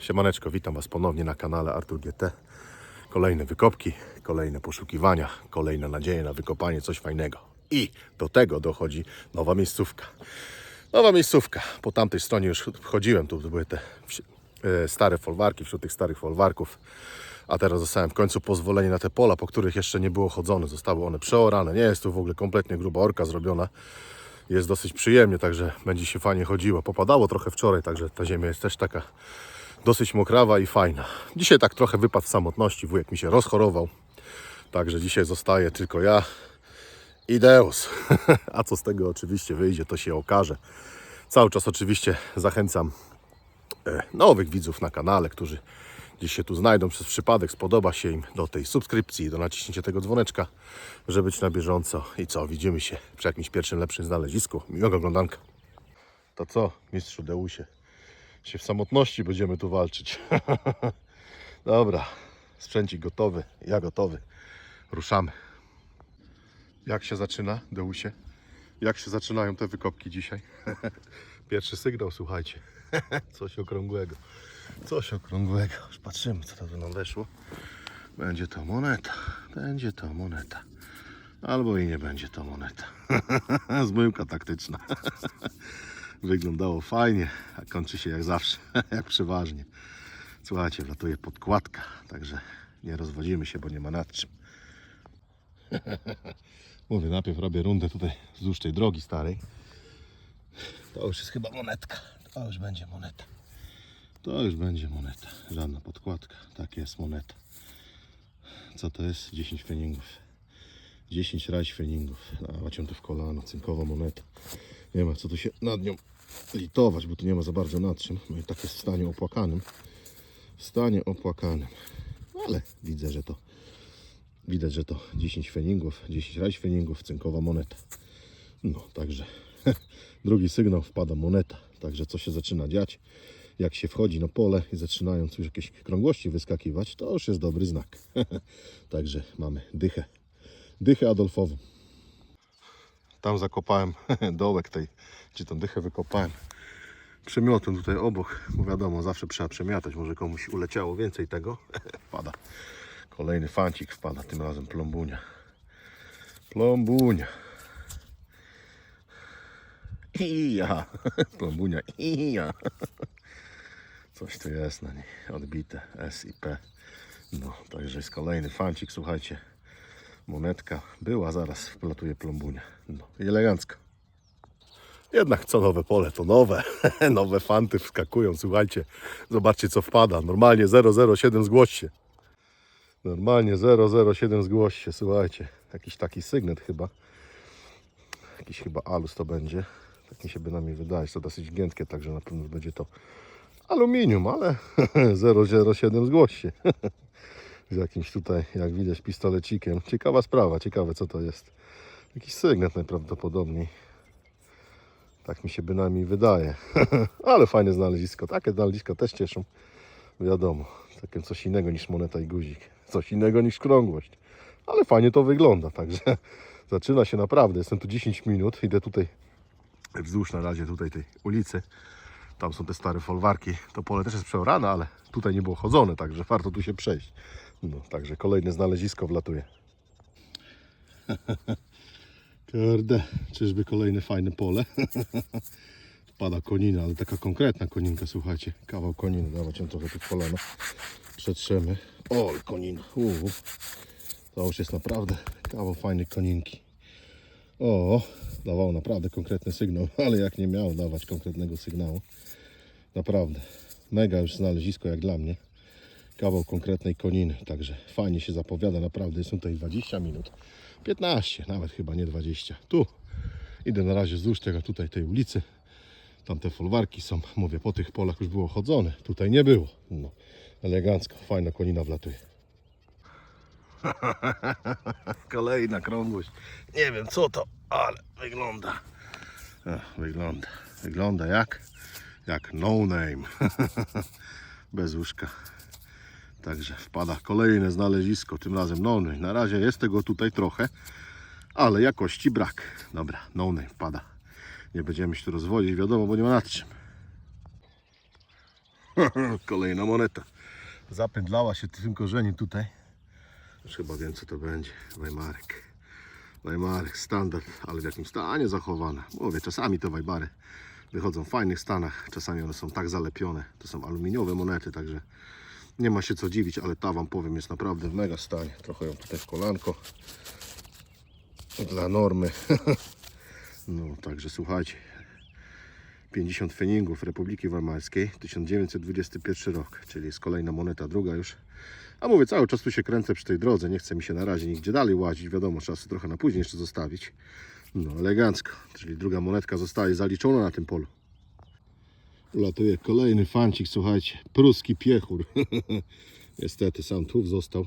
Siemaneczko, witam Was ponownie na kanale Artur GT. Kolejne wykopki, kolejne poszukiwania, kolejne nadzieje na wykopanie coś fajnego. I do tego dochodzi nowa miejscówka. Nowa miejscówka. Po tamtej stronie już wchodziłem, tu były te e, stare folwarki, wśród tych starych folwarków. A teraz dostałem w końcu pozwolenie na te pola, po których jeszcze nie było chodzone. Zostały one przeorane. Nie jest tu w ogóle kompletnie gruba orka zrobiona. Jest dosyć przyjemnie, także będzie się fajnie chodziło. Popadało trochę wczoraj, także ta ziemia jest też taka dosyć mokrawa i fajna. Dzisiaj tak trochę wypadł w samotności. Wujek mi się rozchorował. Także dzisiaj zostaje tylko ja i Deus. A co z tego oczywiście wyjdzie, to się okaże. Cały czas oczywiście zachęcam e, nowych widzów na kanale, którzy gdzieś się tu znajdą przez przypadek, spodoba się im do tej subskrypcji, do naciśnięcia tego dzwoneczka, żeby być na bieżąco. I co, widzimy się przy jakimś pierwszym lepszym znalezisku. Miłego oglądanka. To co, mistrzu Deusie? Się w samotności będziemy tu walczyć. Dobra, sprzęcik gotowy, ja gotowy. Ruszamy. Jak się zaczyna, Deusie? Jak się zaczynają te wykopki dzisiaj? Pierwszy sygnał, słuchajcie. Coś okrągłego. Coś okrągłego. Już patrzymy, co to tu nam weszło. Będzie to moneta. Będzie to moneta. Albo i nie będzie to moneta. Zmyłka taktyczna. Wyglądało fajnie, a kończy się jak zawsze, jak przeważnie. Słuchajcie, wlatuje podkładka, także nie rozwodzimy się, bo nie ma nad czym. Mówię, najpierw robię rundę tutaj wzdłuż tej drogi starej. To już jest chyba monetka. To już będzie moneta. To już będzie moneta. Żadna podkładka. Tak jest moneta. Co to jest? 10 feningów. 10 raj feningów. Dawać ją tu w kolano. Cynkowa moneta. Nie ma co tu się nad nią litować, bo tu nie ma za bardzo nad czym. No i tak jest w stanie opłakanym. W stanie opłakanym. Ale widzę, że to widać, że to 10 feningów, 10 raj feningów, cynkowa moneta. No, także drugi sygnał wpada moneta. Także co się zaczyna dziać? Jak się wchodzi na pole i zaczynają już jakieś krągłości wyskakiwać, to już jest dobry znak. Także mamy dychę. Dychę Adolfową. Tam zakopałem dołek tej, gdzie tą dychę wykopałem. Przemiotem tutaj obok, bo wiadomo, zawsze trzeba przemiatać, może komuś uleciało więcej tego. Wpada. Kolejny fancik wpada, tym razem plombunia. Plombunia. Ija. Plombunia. Ija. Coś tu jest na niej. Odbite. S i P. No, także jest kolejny fancik, słuchajcie. Monetka była, zaraz wplatuje plombunia. No, elegancko. Jednak co nowe pole, to nowe. nowe fanty wskakują, słuchajcie. Zobaczcie co wpada. Normalnie 007 zgłoś się. Normalnie 007 zgłoś się, słuchajcie. Jakiś taki sygnet chyba. Jakiś chyba alus to będzie. Tak mi się bynajmniej wydaje, to dosyć giętkie, także na pewno będzie to aluminium, ale 007 zgłoś się. Z jakimś tutaj, jak widać, pistolecikiem. Ciekawa sprawa, ciekawe co to jest. Jakiś sygnet najprawdopodobniej. Tak mi się bynajmniej wydaje. ale fajne znalezisko. Takie znaleziska też cieszą. Wiadomo, takie coś innego niż moneta i guzik. Coś innego niż krągłość. Ale fajnie to wygląda, także zaczyna się naprawdę. Jestem tu 10 minut, idę tutaj wzdłuż na razie tutaj tej ulicy. Tam są te stare folwarki. To pole też jest przeorane, ale tutaj nie było chodzone, także warto tu się przejść. No, także kolejne znalezisko wlatuje. Kurde, czyżby kolejne fajne pole? Pada konina, ale taka konkretna koninka, słuchajcie. Kawał koniny, dawać ją trochę tu w kolano. Przetrzemy. O, konina. Uu. To już jest naprawdę kawał fajnej koninki. O, dawał naprawdę konkretny sygnał, ale jak nie miał dawać konkretnego sygnału. Naprawdę, mega już znalezisko jak dla mnie. Kawał konkretnej koniny, także fajnie się zapowiada, naprawdę jest tutaj 20 minut. 15, nawet chyba nie 20. Tu idę na razie wzdłuż tego tutaj tej ulicy. Tam te folwarki są, mówię, po tych polach już było chodzone. Tutaj nie było. No, elegancko, fajna konina wlatuje. Kolejna krągłość. Nie wiem co to, ale wygląda. Wygląda. Wygląda jak? Jak no name. Bez łóżka. Także wpada kolejne znalezisko, tym razem no name. Na razie jest tego tutaj trochę, ale jakości brak. Dobra, no name wpada. Nie będziemy się tu rozwodzić, wiadomo, bo nie ma nad czym. Kolejna moneta. Zapędlała się tym korzeniu tutaj. Już chyba wiem co to będzie. Weimarek. Weimarek, standard, ale w jakim stanie zachowane. Mówię, czasami te Weimary wychodzą w fajnych stanach, czasami one są tak zalepione. To są aluminiowe monety, także nie ma się co dziwić, ale ta wam powiem jest naprawdę w mega stanie. Trochę ją tutaj w kolanko. Dla normy. No, także słuchajcie. 50 feningów Republiki Weimarskiej, 1921 rok, czyli jest kolejna moneta, druga już. A mówię, cały czas tu się kręcę przy tej drodze, nie chcę mi się na razie nigdzie dalej łazić, wiadomo, trzeba sobie trochę na później jeszcze zostawić. No, elegancko, czyli druga monetka zostaje zaliczona na tym polu. Ulatuje kolejny fancik, słuchajcie, pruski piechur. Niestety sam tłów został.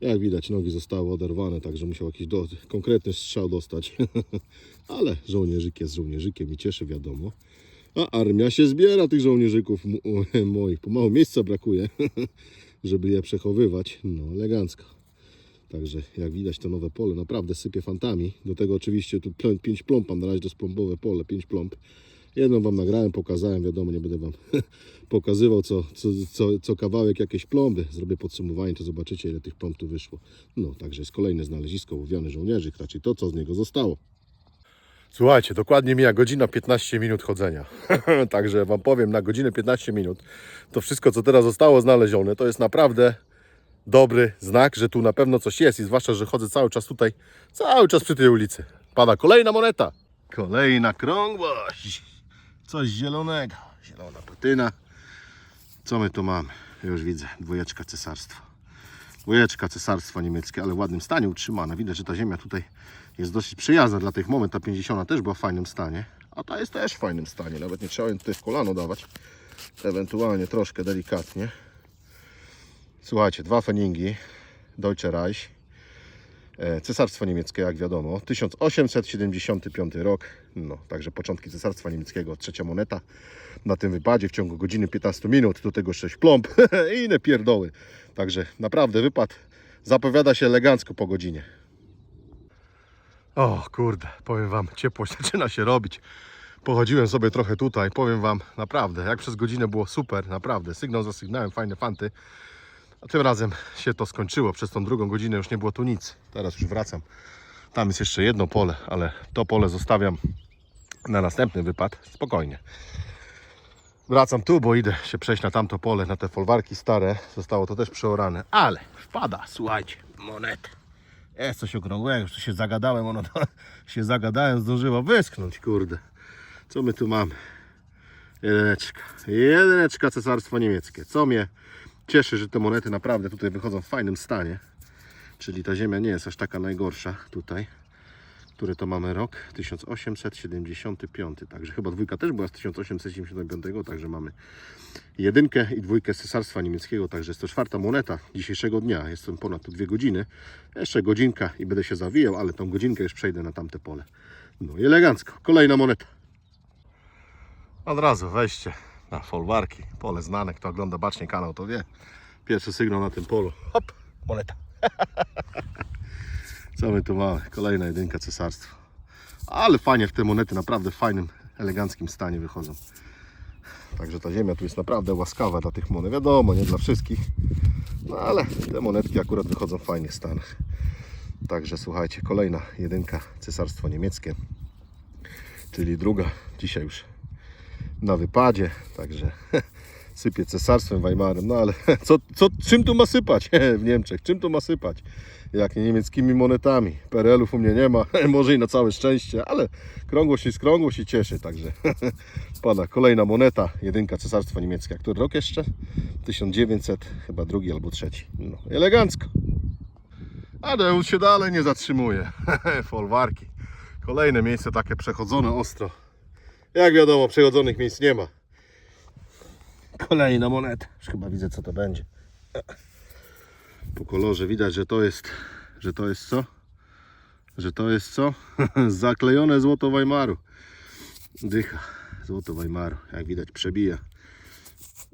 Jak widać, nogi zostały oderwane, także musiał jakiś do, konkretny strzał dostać. Ale żołnierzyk jest żołnierzykiem i cieszy, wiadomo. A armia się zbiera tych żołnierzyków moich. Pomału miejsca brakuje, żeby je przechowywać. No, elegancko. Także jak widać to nowe pole naprawdę sypie fantami. Do tego oczywiście tu 5 plomb mam na razie to jest plombowe pole, 5 plomb. Jedną Wam nagrałem, pokazałem, wiadomo, nie będę Wam pokazywał co, co, co, co kawałek jakieś plomby. Zrobię podsumowanie, to zobaczycie ile tych plomb tu wyszło. No, także jest kolejne znalezisko łowiany żołnierzyk, raczej to co z niego zostało. Słuchajcie, dokładnie mija godzina 15 minut chodzenia. Także Wam powiem, na godzinę 15 minut to wszystko, co teraz zostało znalezione, to jest naprawdę dobry znak, że tu na pewno coś jest i zwłaszcza, że chodzę cały czas tutaj, cały czas przy tej ulicy. Pada kolejna moneta. Kolejna krągłość. Coś zielonego. Zielona patyna. Co my tu mamy? Już widzę, dwójeczka cesarstwa. Dwójeczka cesarstwa niemieckie, ale w ładnym stanie utrzymana. Widać, że ta ziemia tutaj jest dosyć przyjazna dla tych moment. Ta 50 też była w fajnym stanie, a ta jest też w fajnym stanie. Nawet nie trzeba ją tutaj w kolano dawać. Ewentualnie troszkę delikatnie. Słuchajcie, dwa feningi Deutsche Reich. E, Cesarstwo niemieckie, jak wiadomo, 1875 rok. No, także początki Cesarstwa Niemieckiego, trzecia moneta na tym wypadzie w ciągu godziny 15 minut. Do tego 6 plomb i inne pierdoły. Także naprawdę wypad zapowiada się elegancko po godzinie. O kurde, powiem Wam, ciepło zaczyna się robić. Pochodziłem sobie trochę tutaj, powiem Wam, naprawdę, jak przez godzinę było super, naprawdę. Sygnał za sygnałem, fajne fanty. A tym razem się to skończyło. Przez tą drugą godzinę już nie było tu nic. Teraz już wracam. Tam jest jeszcze jedno pole, ale to pole zostawiam na następny wypad. Spokojnie. Wracam tu, bo idę się przejść na tamto pole, na te folwarki stare. Zostało to też przeorane. Ale wpada, słuchajcie, moneta. Jest coś okrągłego, już tu się zagadałem, ono to się zagadałem, zdążyło wyschnąć, kurde. Co my tu mamy? Jedyneczka. Jedyneczka cesarstwo niemieckie. Co mnie cieszy, że te monety naprawdę tutaj wychodzą w fajnym stanie. Czyli ta ziemia nie jest aż taka najgorsza tutaj. Który to mamy rok? 1875. Także chyba dwójka też była z 1875, także mamy jedynkę i dwójkę z Cesarstwa Niemieckiego. Także jest to czwarta moneta dzisiejszego dnia. Jestem ponad tu dwie godziny. Jeszcze godzinka i będę się zawijał, ale tą godzinkę już przejdę na tamte pole. No i elegancko. Kolejna moneta. Od razu wejście na folwarki. Pole znane, kto ogląda bacznie kanał, to wie. Pierwszy sygnał na tym polu. Hop, moneta. Co my tu mamy? Kolejna jedynka cesarstwa. Ale fajnie w te monety, naprawdę w fajnym, eleganckim stanie wychodzą. Także ta ziemia tu jest naprawdę łaskawa dla tych monet. Wiadomo, nie dla wszystkich. No ale te monetki akurat wychodzą w fajnych stanach. Także słuchajcie, kolejna jedynka cesarstwo niemieckie. Czyli druga dzisiaj już na wypadzie, także sypie cesarstwem Weimarem, no ale co, co, czym tu ma sypać? W Niemczech, czym tu ma sypać, jak nie niemieckimi monetami, PRL-ów u mnie nie ma, może i na całe szczęście, ale krągłość jest krągłość i cieszy, także pada kolejna moneta, jedynka cesarstwa niemieckie, który rok jeszcze? 1900, chyba drugi albo trzeci, no elegancko. Adeusz się dalej nie zatrzymuje, folwarki, kolejne miejsce takie przechodzone ostro, jak wiadomo, przechodzonych miejsc nie ma. Kolejna moneta. Już chyba widzę co to będzie. Po kolorze widać, że to jest, że to jest co? Że to jest co? Zaklejone złoto Weimaru. Dycha. Złoto Weimaru. Jak widać przebija.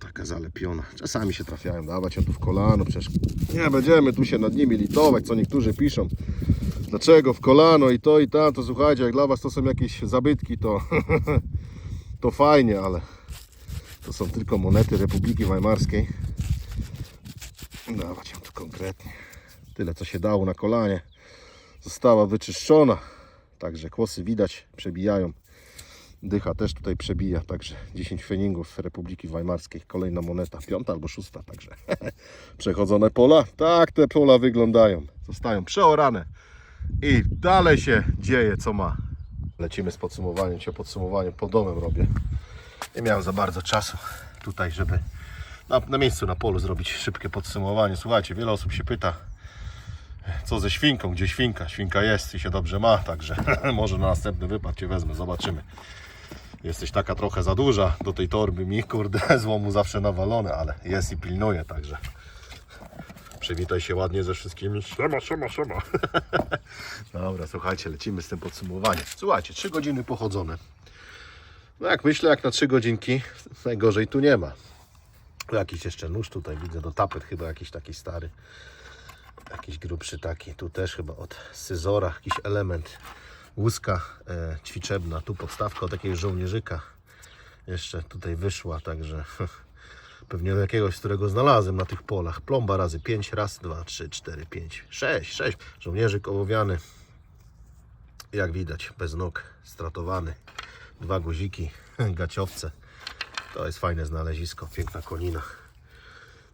Taka zalepiona. Czasami się trafiają dawać ją tu w kolano. Przecież nie będziemy tu się nad nimi litować, co niektórzy piszą. Dlaczego w kolano i to i tamto. Słuchajcie, jak dla Was to są jakieś zabytki, to, to fajnie, ale To są tylko monety Republiki Weimarskiej. Dawać ją tu konkretnie. Tyle co się dało na kolanie. Została wyczyszczona. Także kłosy widać, przebijają. Dycha też tutaj przebija, także 10 feningów Republiki Weimarskiej. Kolejna moneta, piąta albo szósta, także przechodzone pola. Tak te pola wyglądają. Zostają przeorane i dalej się dzieje co ma. Lecimy z podsumowaniem. Dzisiaj podsumowanie pod domem robię. Nie miałem za bardzo czasu tutaj, żeby na, na miejscu, na polu zrobić szybkie podsumowanie. Słuchajcie, wiele osób się pyta, co ze świnką, gdzie świnka. Świnka jest i się dobrze ma, także może na następny wypad Cię wezmę, zobaczymy. Jesteś taka trochę za duża do tej torby mi, kurde, złomu zawsze nawalone, ale jest i pilnuje, także przywitaj się ładnie ze wszystkimi. Siema, siema, siema. Dobra, słuchajcie, lecimy z tym podsumowaniem. Słuchajcie, 3 godziny pochodzone. No jak myślę, jak na 3 godzinki, najgorzej tu nie ma. Jakiś jeszcze nóż tutaj widzę, do tapet chyba jakiś taki stary. Jakiś grubszy taki. Tu też chyba od scyzora jakiś element. Łuska e, ćwiczebna. Tu podstawka od jakiegoś żołnierzyka. Jeszcze tutaj wyszła, także pewnie do jakiegoś, którego znalazłem na tych polach. Plomba razy 5, raz, 2, 3, 4, 5, 6, 6. Żołnierzyk ołowiany. Jak widać, bez nóg, stratowany. Dwa guziki, gaciowce. To jest fajne znalezisko, piękna konina.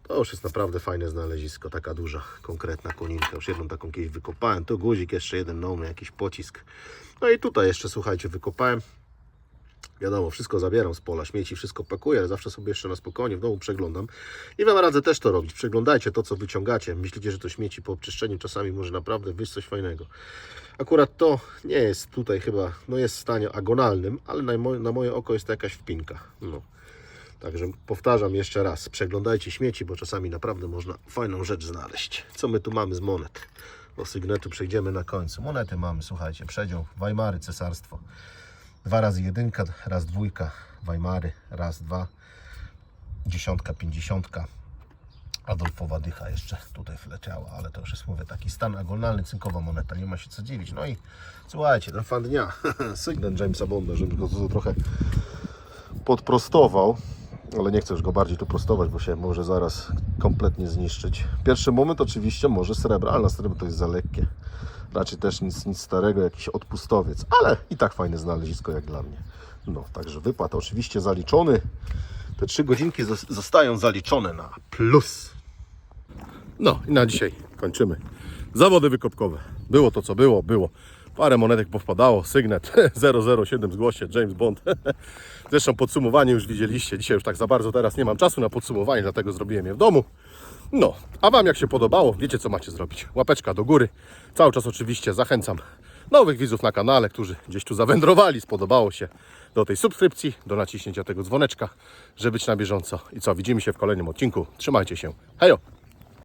To już jest naprawdę fajne znalezisko, taka duża, konkretna koninka. Już jedną taką kiedyś wykopałem. Tu guzik, jeszcze jeden nowy, jakiś pocisk. No i tutaj jeszcze, słuchajcie, wykopałem. Wiadomo, wszystko zabieram z pola, śmieci, wszystko pakuję, ale zawsze sobie jeszcze na spokojnie w domu przeglądam. I Wam radzę też to robić. Przeglądajcie to, co wyciągacie. Myślicie, że to śmieci po obczyszczeniu czasami może naprawdę wyjść coś fajnego. Akurat to nie jest tutaj chyba, no jest w stanie agonalnym, ale na moje, na moje oko jest to jakaś wpinka. No. Także powtarzam jeszcze raz, przeglądajcie śmieci, bo czasami naprawdę można fajną rzecz znaleźć. Co my tu mamy z monet? Do sygnetu przejdziemy na końcu. Monety mamy, słuchajcie, przedział, Weimary, cesarstwo. Dwa razy jedynka, raz dwójka, Weimary, raz, dwa, dziesiątka, pięćdziesiątka. Adolfowa dycha jeszcze tutaj wleciała, ale to już jest, mówię, taki stan agonalny, cynkowa moneta, nie ma się co dziwić. No i słuchajcie, ten fan dnia, sygnet Jamesa Bonda, żeby go trochę podprostował, ale nie chcę już go bardziej tu prostować, bo się może zaraz kompletnie zniszczyć. Pierwszy moment oczywiście może srebra, ale na srebro to jest za lekkie. Raczej też nic, nic starego, jakiś odpustowiec, ale i tak fajne znalezisko jak dla mnie. No, także wypłat oczywiście zaliczony. Te trzy godzinki zos- zostają zaliczone na plus. No i na dzisiaj kończymy. Zawody wykopkowe. Było to co było, było. Parę monetek powpadało. Sygnet 007 zgłoście, James Bond. Zresztą podsumowanie już widzieliście. Dzisiaj już tak za bardzo teraz nie mam czasu na podsumowanie, dlatego zrobiłem je w domu. No, a Wam jak się podobało, wiecie co macie zrobić. Łapeczka do góry. Cały czas oczywiście zachęcam nowych widzów na kanale, którzy gdzieś tu zawędrowali, spodobało się do tej subskrypcji, do naciśnięcia tego dzwoneczka, żeby być na bieżąco. I co, widzimy się w kolejnym odcinku. Trzymajcie się. Hejo!